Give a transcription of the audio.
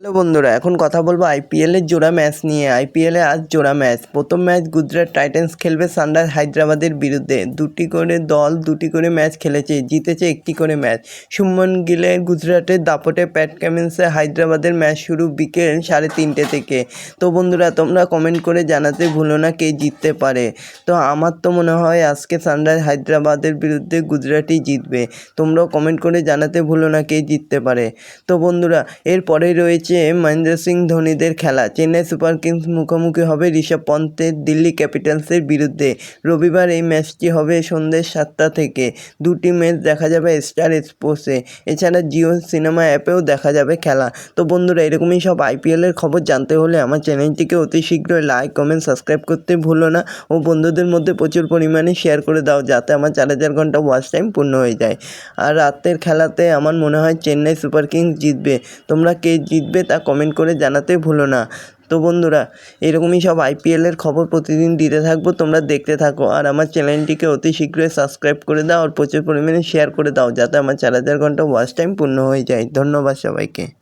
Hello বন্ধুরা, এখন কথা বলব আইপিএলের জোড়া ম্যাচ নিয়ে। আইপিএলে আজ জোড়া ম্যাচ। প্রথম ম্যাচ গুজরাট টাইটান্স খেলবে সানরাইজ হায়দ্রাবাদের বিরুদ্ধে। দুটি করে দল, দুটি করে ম্যাচ খেলেছে, জিতেছে একটি করে ম্যাচ। শুভমন গিলের গুজরাটের দাপটে প্যাট কামিন্সে হায়দ্রাবাদের ম্যাচ শুরু বিকেল সাড়ে তিনটে থেকে। তো বন্ধুরা, তোমরা কমেন্ট করে জানাতে ভুলো না কে জিততে পারে। তো আমার তো মনে হয় আজকে সানরাইজ হায়দ্রাবাদের বিরুদ্ধে গুজরাটই জিতবে। তোমরাও কমেন্ট করে জানাতে ভুলো না কে জিততে পারে। তো বন্ধুরা, এরপরেই রয়েছে মহেন্দ্র সিং ধোনিদের খেলা। চেন্নাই সুপার কিংস মুখোমুখি হবে ঋষভ পন্থের দিল্লি ক্যাপিটালসের বিরুদ্ধে। রবিবার এই ম্যাচটি হবে সন্ধ্যে সাতটা থেকে। দুটি ম্যাচ দেখা যাবে স্টার স্পোর্টসে। এছাড়া জিও সিনেমা অ্যাপেও দেখা যাবে খেলা। তো বন্ধুরা, এরকমই সব আইপিএলের খবর জানতে হলে আমার চ্যানেলটিকে অতি শীঘ্রই লাইক, কমেন্ট, সাবস্ক্রাইব করতে ভুলো না ও বন্ধুদের মধ্যে প্রচুর পরিমাণে শেয়ার করে দাও যাতে আমার চার হাজার ঘণ্টা ওয়াচ টাইম পূর্ণ হয়ে যায়। আর রাতের খেলাতে আমার মনে হয় চেন্নাই সুপার কিংস জিতবে। তোমরা কে জিতবে তা কমেন্ট করে জানাতে ভুলো না। তো বন্ধুরা, এরকমই সব আইপিএলের খবর প্রতিদিন দিতে থাকব, তোমরা দেখতে থাকো। আর আমার চ্যানেলটিকে অতি শীঘ্রই সাবস্ক্রাইব করে দাও, আর প্রচুর পরিমাণে শেয়ার করে দাও, যাতে আমার চার হাজার ঘণ্টা ওয়াচ টাইম পূর্ণ হয়ে যায়। ধন্যবাদ সবাইকে।